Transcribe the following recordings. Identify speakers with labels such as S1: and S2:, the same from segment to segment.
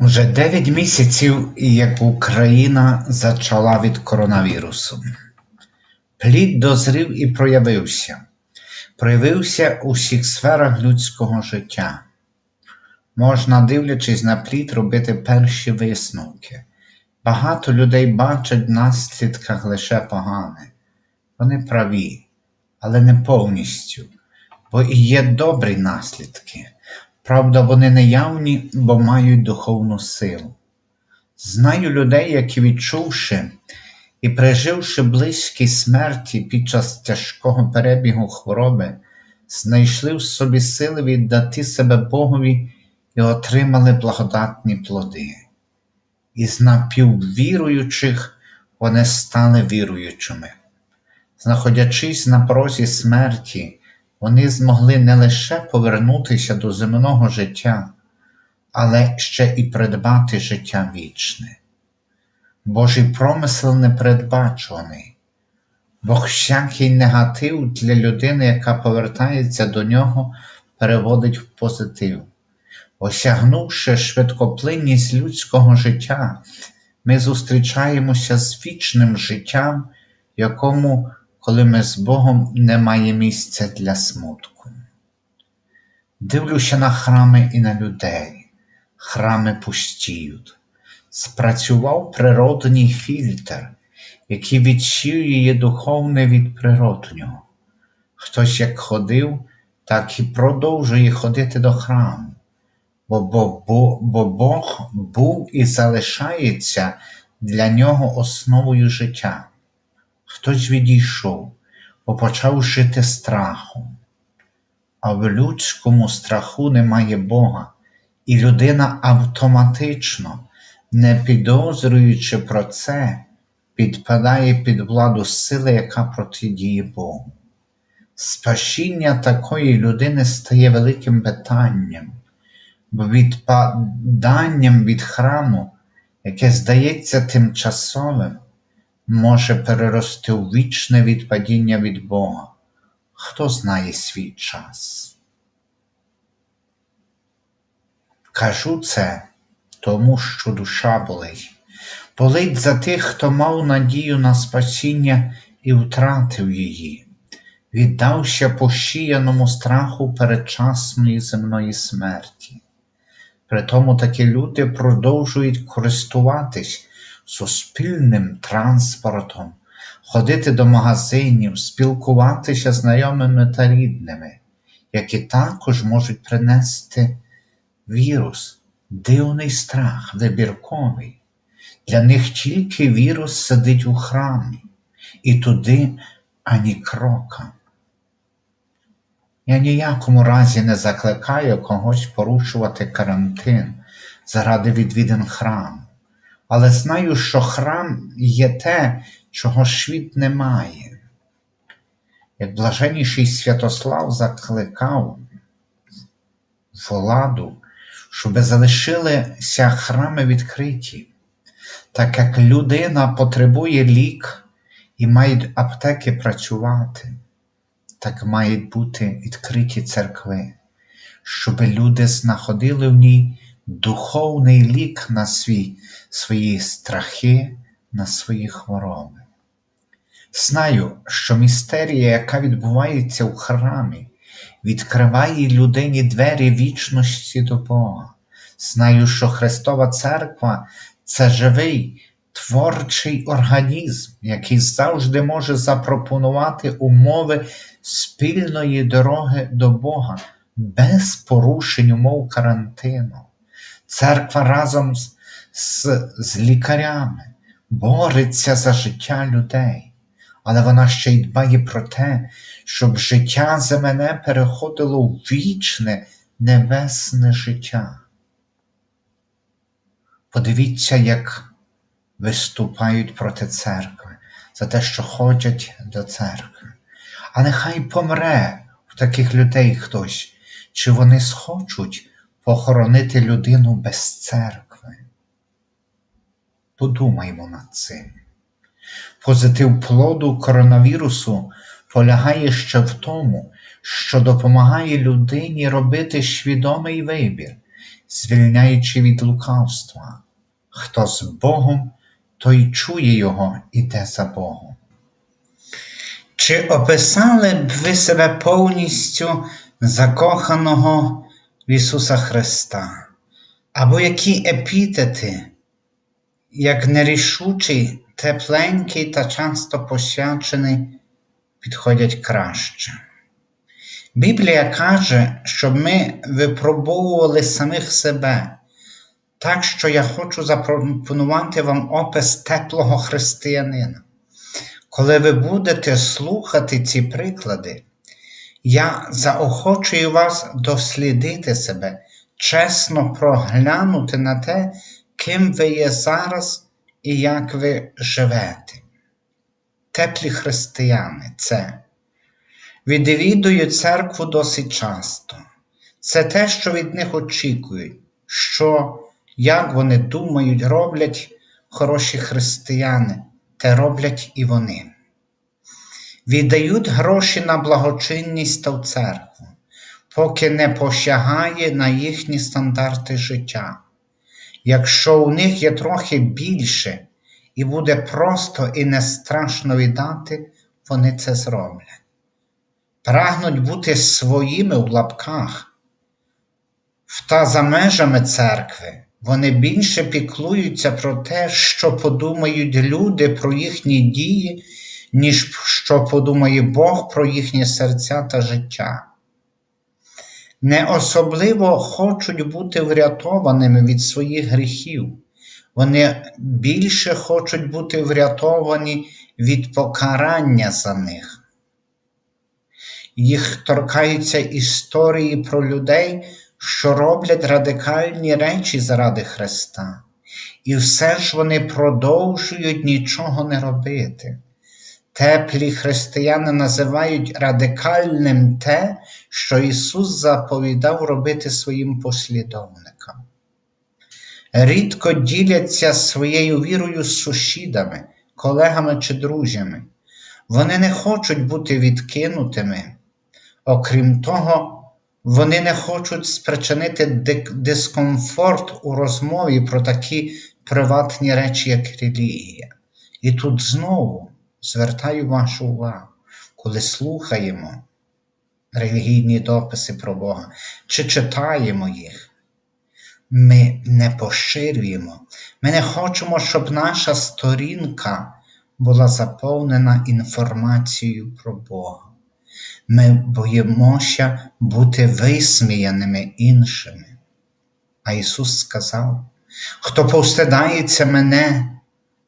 S1: Уже 9 місяців, як Україна зачала від коронавірусу. Плід дозрів і проявився. Проявився у всіх сферах людського життя. Можна, дивлячись на плід, робити перші висновки. Багато людей бачать в наслідках лише погане. Вони праві, але не повністю, бо і є добрі наслідки. Правда, вони не явні, бо мають духовну силу. Знаю людей, які, відчувши і переживши близькі смерті під час тяжкого перебігу хвороби, знайшли в собі сили віддати себе Богові і отримали благодатні плоди. Із напіввіруючих вони стали віруючими. Знаходячись на порозі смерті, вони змогли не лише повернутися до земного життя, але ще і придбати життя вічне. Божий промисел непередбачуваний, Бог всякий негатив для людини, яка повертається до нього, переводить в позитив. Осягнувши швидкоплинність людського життя, ми зустрічаємося з вічним життям, якому коли ми з Богом немає місця для смутку. Дивлюся на храми і на людей, храми пустіють. Спрацював природній фільтр, який відсіює духовне від природнього. Хтось як ходив, так і продовжує ходити до храму, бо, бо, бо, бо Бог був і залишається для нього основою життя. Хтось відійшов, бо почав жити страхом. А в людському страху немає Бога, і людина автоматично, не підозрюючи про це, підпадає під владу сили, яка протидіє Богу. Спасіння такої людини стає великим питанням, бо відпаданням від храму, яке здається тимчасовим, може перерости у вічне відпадіння від Бога. Хто знає свій час? Кажу це тому, що душа болить. Болить за тих, хто мав надію на спасіння і втратив її, віддався пошіяному страху передчасної земної смерті. Притому такі люди продовжують користуватись суспільним транспортом, ходити до магазинів, спілкуватися знайомими та рідними, які також можуть принести вірус, дивний страх, вибірковий. Для них тільки вірус сидить у храмі, і туди ані крока. Я ніякому разі не закликаю когось порушувати карантин заради відвідин храму, але знаю, що храм є те, чого світ не має. Як блаженніший Святослав закликав владу, щоб залишилися храми відкриті, так як людина потребує лік і мають аптеки працювати, так мають бути відкриті церкви, щоб люди знаходили в ній духовний лік на свій, свої страхи, на свої хвороби. Знаю, що містерія, яка відбувається в храмі, відкриває людині двері вічності до Бога. Знаю, що Христова Церква це живий творчий організм, який завжди може запропонувати умови спільної дороги до Бога без порушень умов карантину. Церква разом з, з, з лікарями бореться за життя людей, але вона ще й дбає про те, щоб життя земне переходило в вічне небесне життя. Подивіться, як виступають проти церкви за те, що ходять до церкви. А нехай помре в таких людей хтось, чи вони схочуть похоронити людину без церкви. Подумаймо над цим. Позитив плоду коронавірусу полягає ще в тому, що допомагає людині робити свідомий вибір, звільняючи від лукавства. Хто з Богом, той чує Його, іде за Богом. Чи описали б ви себе повністю закоханого в Ісуса Христа? Або які епітети, як нерішучий, тепленький та часто посвячений, підходять краще? Біблія каже, щоб ми випробовували самих себе. Так що я хочу запропонувати вам опис теплого християнина. Коли ви будете слухати ці приклади, я заохочую вас дослідити себе, чесно проглянути на те, ким ви є зараз і як ви живете. Теплі християни це відвідують церкву досить часто. Це те, що від них очікують, що, як вони думають, роблять хороші християни, те роблять і вони. Віддають гроші на благочинність та в церкву, поки не посягає на їхні стандарти життя. Якщо у них є трохи більше і буде просто і не страшно віддати, вони це зроблять. Прагнуть бути своїми в лапках, та за межами церкви. Вони більше піклуються про те, що подумають люди про їхні дії, ніж що подумає Бог про їхні серця та життя. Не особливо хочуть бути врятованими від своїх гріхів. Вони більше хочуть бути врятовані від покарання за них. Їх торкаються історії про людей, що роблять радикальні речі заради Христа, і все ж вони продовжують нічого не робити. Теплі християни називають радикальним те, що Ісус заповідав робити своїм послідовникам. Рідко діляться своєю вірою з сусідами, колегами чи друзями. Вони не хочуть бути відкинутими. Окрім того, вони не хочуть спричинити дискомфорт у розмові про такі приватні речі, як релігія. І тут знову звертаю вашу увагу, коли слухаємо релігійні дописи про Бога чи читаємо їх, ми не поширюємо, ми не хочемо, щоб наша сторінка була заповнена інформацією про Бога. Ми боїмося бути висміяними іншими. А Ісус сказав: Хто повстидається мене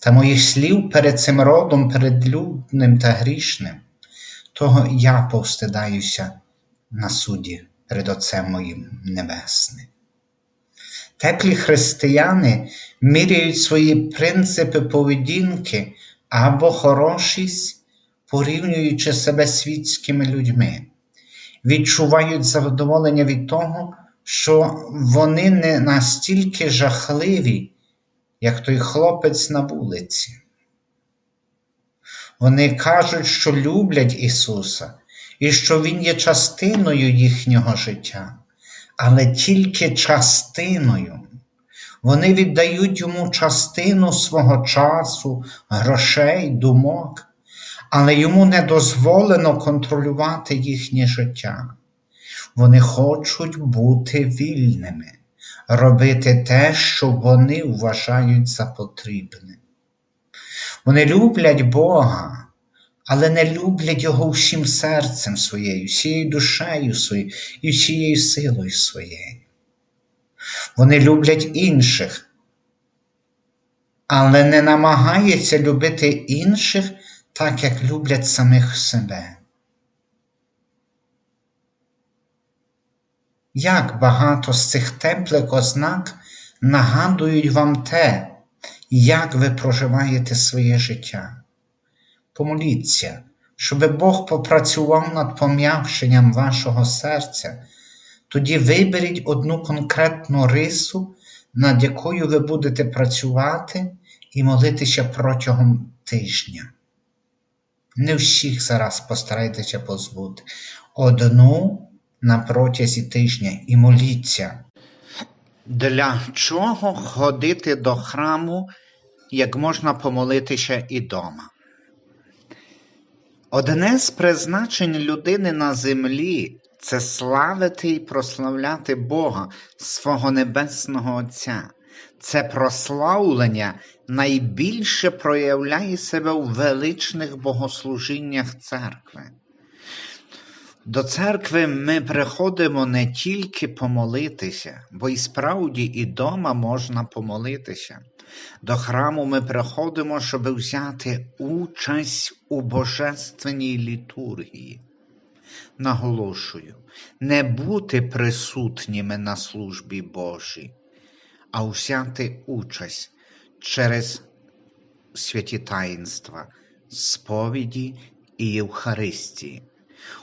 S1: та моїх слів перед цим родом, перед людним та грішним, того я повстидаюся на суді перед Отцем моїм Небесним. Теплі християни міряють свої принципи поведінки або хорошість порівнюючи себе світськими людьми, відчувають задоволення від того, що вони не настільки жахливі, як той хлопець на вулиці. Вони кажуть, що люблять Ісуса і що Він є частиною їхнього життя, але тільки частиною. Вони віддають йому частину свого часу, грошей, думок але йому не дозволено контролювати їхнє життя. Вони хочуть бути вільними, робити те, що вони вважають за потрібне. Вони люблять Бога, але не люблять Його всім серцем своєю, всією душею своєю і всією силою своєю. Вони люблять інших, але не намагаються любити інших так як люблять самих себе. Як багато з цих теплих ознак нагадують вам те, як ви проживаєте своє життя. Помоліться, щоб Бог попрацював над пом'якшенням вашого серця, тоді виберіть одну конкретну рису, над якою ви будете працювати і молитися протягом тижня. Не всіх зараз постарайтеся позбути. Одну на протязі тижня і моліться. Для чого ходити до храму, як можна помолитися і дома? Одне з призначень людини на землі це славити і прославляти Бога, свого Небесного Отця. Це прославлення найбільше проявляє себе у величних богослужіннях церкви. До церкви ми приходимо не тільки помолитися, бо і справді і дома можна помолитися. До храму ми приходимо, щоб взяти участь у божественній літургії. Наголошую, не бути присутніми на службі Божій, а взяти участь через святі таїнства, сповіді і Євхаристії.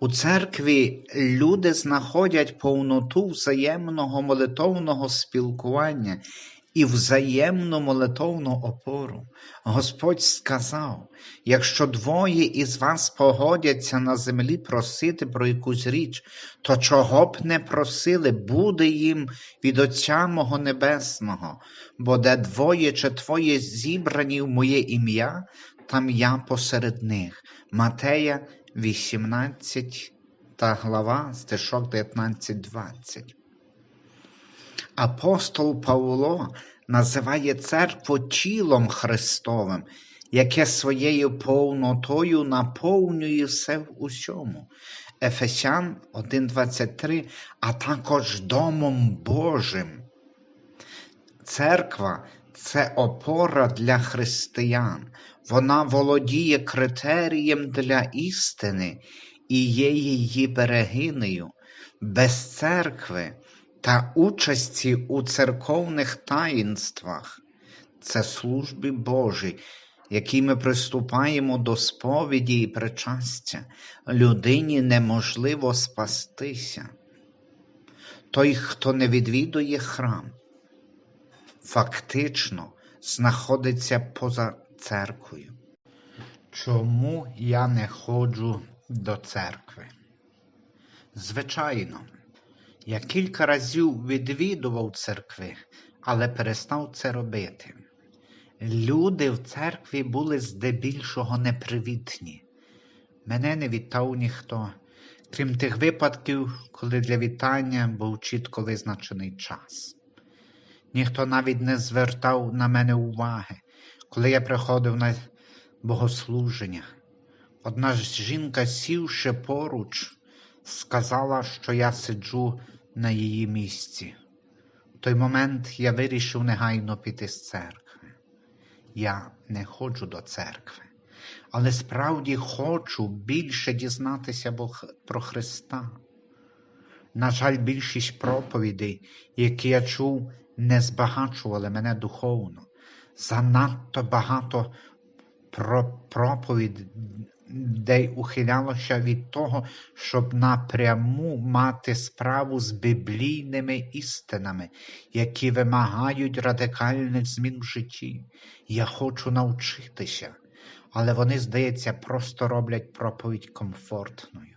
S1: У церкві люди знаходять повноту взаємного молитовного спілкування і взаємну молитовну опору. Господь сказав: якщо двоє із вас погодяться на землі просити про якусь річ, то чого б не просили, буде їм від Отця мого Небесного, бо де двоє чи твоє зібрані в моє ім'я, там я посеред них. Матея 18 та глава стишок 19-20. Апостол Павло називає церкву тілом Христовим, яке своєю повнотою наповнює все в усьому. Ефесян 1,23, а також Домом Божим. Церква це опора для християн, вона володіє критерієм для істини і є її берегинею. Без церкви та участі у церковних таїнствах це служби Божі, які ми приступаємо до сповіді і причастя, людині неможливо спастися. Той, хто не відвідує храм, фактично знаходиться поза церквою. Чому я не ходжу до церкви? Звичайно, я кілька разів відвідував церкви, але перестав це робити. Люди в церкві були здебільшого непривітні. Мене не вітав ніхто, крім тих випадків, коли для вітання був чітко визначений час. Ніхто навіть не звертав на мене уваги, коли я приходив на богослуження. Одна ж жінка, сівши поруч, сказала, що я сиджу на її місці. В той момент я вирішив негайно піти з церкви. Я не ходжу до церкви, але справді хочу більше дізнатися про Христа. На жаль, більшість проповідей, які я чув, не збагачували мене духовно. Занадто багато про проповідей ухилялося від того, щоб напряму мати справу з біблійними істинами, які вимагають радикальних змін в житті. Я хочу навчитися, але вони, здається, просто роблять проповідь комфортною.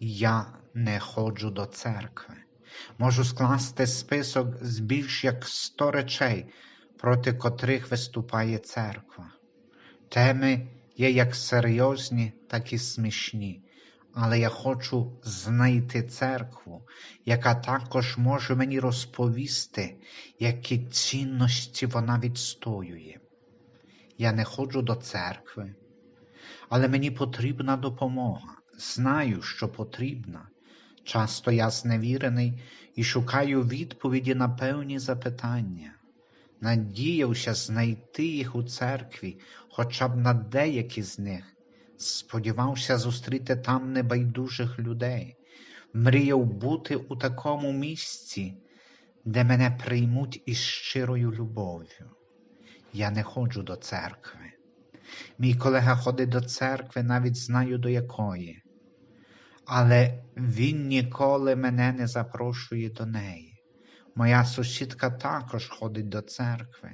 S1: Я не ходжу до церкви. Можу скласти список з більш як сто речей, проти котрих виступає церква. Теми є як серйозні, так і смішні, але я хочу знайти церкву, яка також може мені розповісти, які цінності вона відстоює. Я не ходжу до церкви, але мені потрібна допомога. Знаю, що потрібна. Часто я зневірений і шукаю відповіді на певні запитання. Надіявся знайти їх у церкві, хоча б на деякі з них. Сподівався зустріти там небайдужих людей, мріяв бути у такому місці, де мене приймуть із щирою любов'ю. Я не ходжу до церкви. Мій колега ходить до церкви, навіть знаю до якої але він ніколи мене не запрошує до неї. Моя сусідка також ходить до церкви.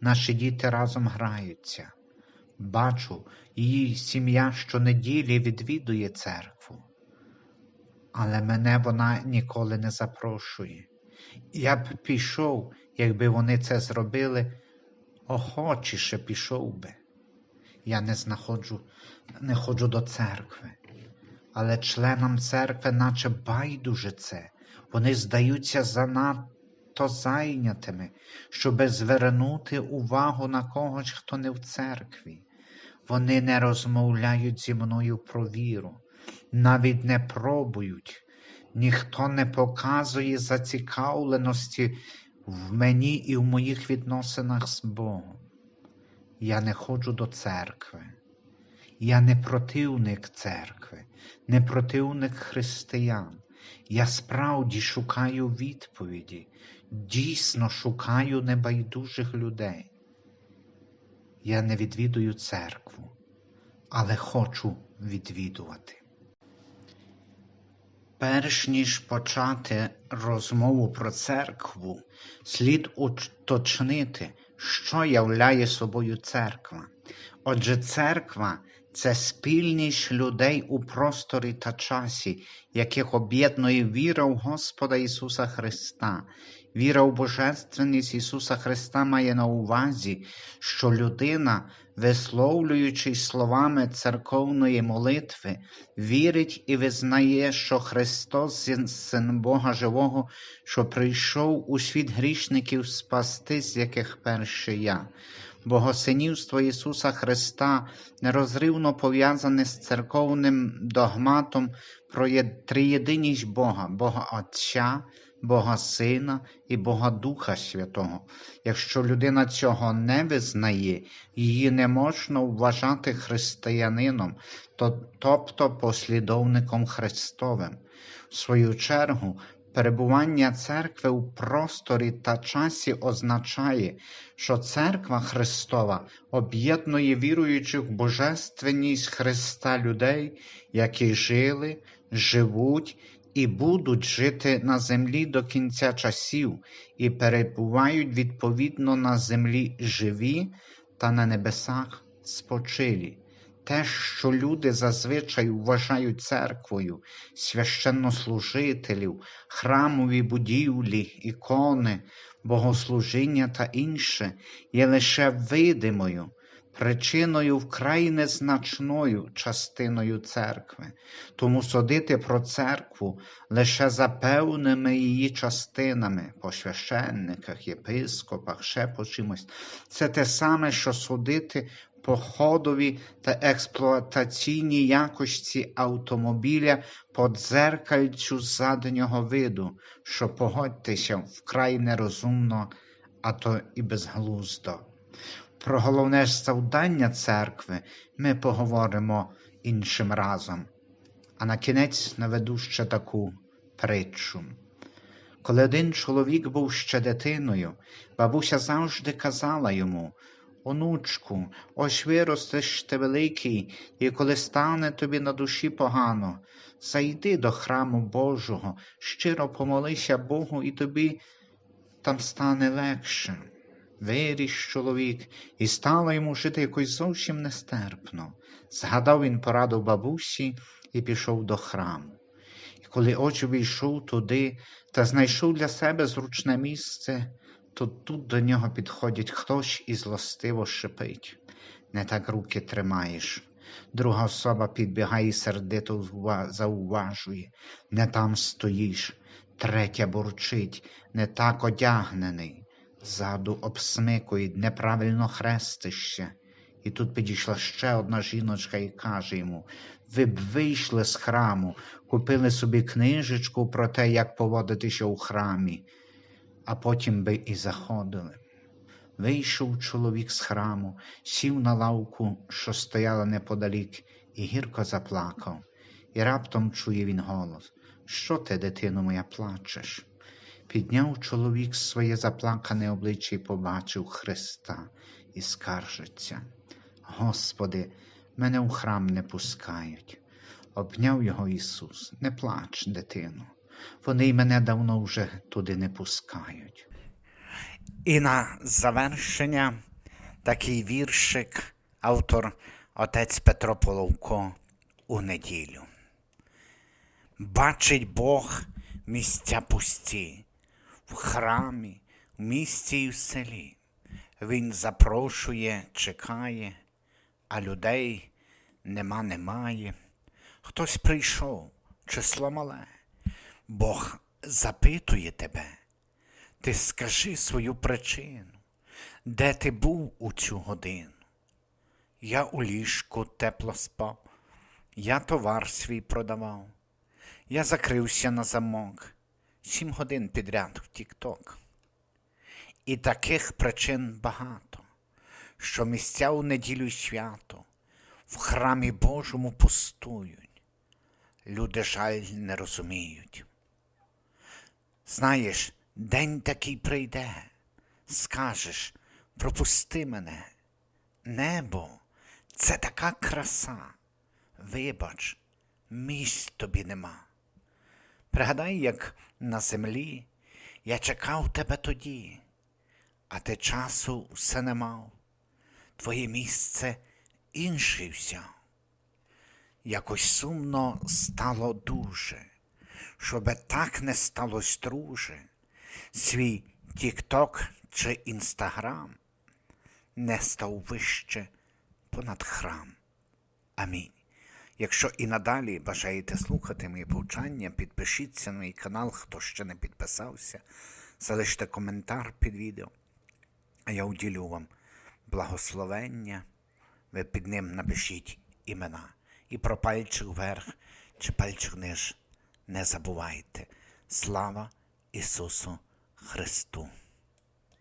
S1: Наші діти разом граються. Бачу, її сім'я щонеділі відвідує церкву. Але мене вона ніколи не запрошує. Я б пішов, якби вони це зробили, охочіше пішов би. Я не знаходжу, не ходжу до церкви. Але членам церкви, наче байдуже це, вони здаються занадто зайнятими, щоби звернути увагу на когось, хто не в церкві. Вони не розмовляють зі мною про віру, навіть не пробують. Ніхто не показує зацікавленості в мені і в моїх відносинах з Богом. Я не ходжу до церкви. Я не противник церкви, не противник християн. Я справді шукаю відповіді, дійсно шукаю небайдужих людей. Я не відвідую церкву, але хочу відвідувати. Перш ніж почати розмову про церкву, слід уточнити, що являє собою церква. Отже, церква це спільність людей у просторі та часі, яких об'єднує віра в Господа Ісуса Христа. Віра в Божественність Ісуса Христа має на увазі, що людина, висловлюючи словами церковної молитви, вірить і визнає, що Христос Син Бога Живого, що прийшов у світ грішників спасти, з яких перший я. Богосинівство Ісуса Христа нерозривно пов'язане з церковним догматом про триєдиність Бога, Бога Отця, Бога Сина і Бога Духа Святого. Якщо людина цього не визнає, її не можна вважати християнином, тобто послідовником Христовим. В свою чергу, перебування церкви у просторі та часі означає, що церква Христова об'єднує віруючих в божественність Христа людей, які жили, живуть і будуть жити на землі до кінця часів і перебувають відповідно на землі живі та на небесах спочилі. Те, що люди зазвичай вважають церквою, священнослужителів, храмові будівлі, ікони, богослужіння та інше, є лише видимою, причиною вкрай незначною частиною церкви. Тому судити про церкву лише за певними її частинами, по священниках, єпископах, ще по чимось, це те саме, що судити по ходові та експлуатаційній якості автомобіля по дзеркальцю заднього виду, що погодьтеся вкрай нерозумно, а то і безглуздо. Про головне завдання церкви ми поговоримо іншим разом. А на кінець наведу ще таку притчу. Коли один чоловік був ще дитиною, бабуся завжди казала йому Онучку, ось виростеш ти великий, і коли стане тобі на душі погано, зайди до храму Божого, щиро помолися Богу, і тобі там стане легше. Виріс чоловік, і стало йому жити якось зовсім нестерпно. Згадав він пораду бабусі і пішов до храму. І коли очі війшов туди та знайшов для себе зручне місце, то тут до нього підходить хтось і злостиво шипить. Не так руки тримаєш. Друга особа підбігає і сердито зауважує. Не там стоїш. Третя бурчить, не так одягнений. Ззаду обсмикують, неправильно хрестишся. І тут підійшла ще одна жіночка і каже йому: ви б вийшли з храму, купили собі книжечку про те, як поводитися у храмі, а потім би і заходили. Вийшов чоловік з храму, сів на лавку, що стояла неподалік, і гірко заплакав. І раптом чує він голос: Що ти, дитино моя, плачеш? Підняв чоловік своє заплакане обличчя і побачив Христа і скаржиться. Господи, мене в храм не пускають. Обняв його Ісус. Не плач, дитино. Вони й мене давно вже туди не пускають. І на завершення такий віршик, автор отець Петро Половко у неділю. Бачить Бог місця пусті,
S2: в храмі, в місті і в селі. Він запрошує, чекає, а людей нема, немає. Хтось прийшов, число мале. Бог запитує тебе. Ти скажи свою причину, де ти був у цю годину. Я у ліжку тепло спав, я товар свій продавав, я закрився на замок, сім годин підряд в тік-ток. І таких причин багато, що місця у неділю й свято в храмі Божому пустують. Люди жаль не розуміють. Знаєш, день такий прийде, скажеш, пропусти мене. Небо це така краса. Вибач, місць тобі нема. Пригадай, як на землі я чекав тебе тоді, а ти часу все не мав. Твоє місце інший взяв. Якось сумно стало дуже, щоби так не сталося, друже, свій Тік-Ток чи Інстаграм не став вище понад храм. Амінь. Якщо і надалі бажаєте слухати мої повчання, підпишіться на мій канал, хто ще не підписався, залиште коментар під відео, а я уділю вам благословення. Ви під ним напишіть імена. І про пальчик вверх чи пальчик вниз не забувайте. Слава Ісусу Христу!